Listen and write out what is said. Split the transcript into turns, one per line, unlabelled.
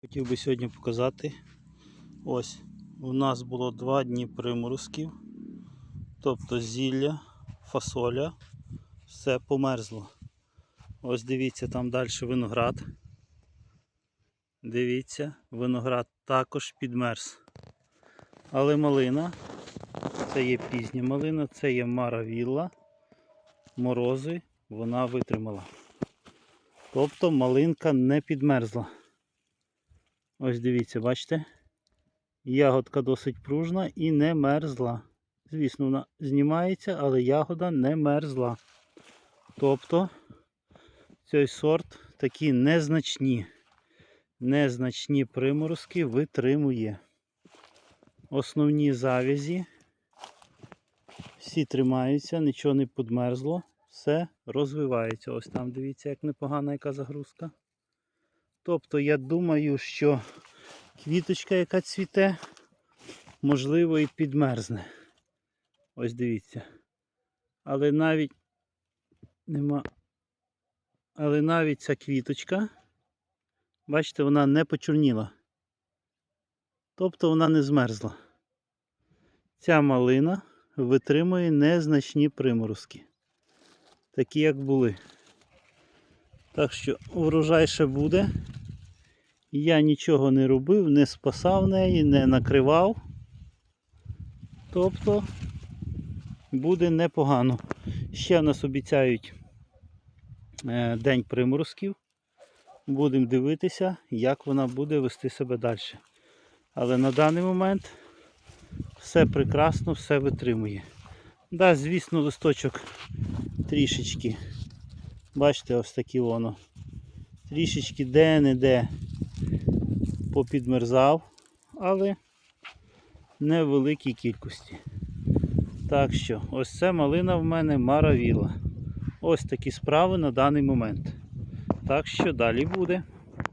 Хотів би сьогодні показати. Ось, у нас було два дні приморозків. Тобто зілля, фасоля, все померзло. Ось дивіться, там далі виноград. Дивіться, виноград також підмерз. Але малина, це є пізня малина, це є маравілла, морози, вона витримала. Тобто малинка не підмерзла. Ось дивіться, бачите? Ягодка досить пружна і не мерзла. Звісно, вона знімається, але ягода не мерзла. Тобто цей сорт такі незначні, незначні приморозки витримує. Основні завязі. Всі тримаються, нічого не підмерзло, все розвивається. Ось там дивіться, як непогана яка загрузка. Тобто я думаю, що квіточка, яка цвіте, можливо і підмерзне. Ось дивіться. Але навіть нема. Але навіть ця квіточка, бачите, вона не почорніла. Тобто вона не змерзла. Ця малина витримує незначні приморозки. Такі, як були. Так що врожай ще буде. Я нічого не робив, не спасав неї, не накривав. Тобто буде непогано. Ще в нас обіцяють е, день приморозків. Будемо дивитися, як вона буде вести себе далі. Але на даний момент все прекрасно, все витримує. Да, звісно, листочок трішечки. Бачите, ось такі воно. Трішечки де-не-де попідмерзав, але не в великій кількості. Так що, ось це малина в мене маравіла. Ось такі справи на даний момент. Так що далі буде.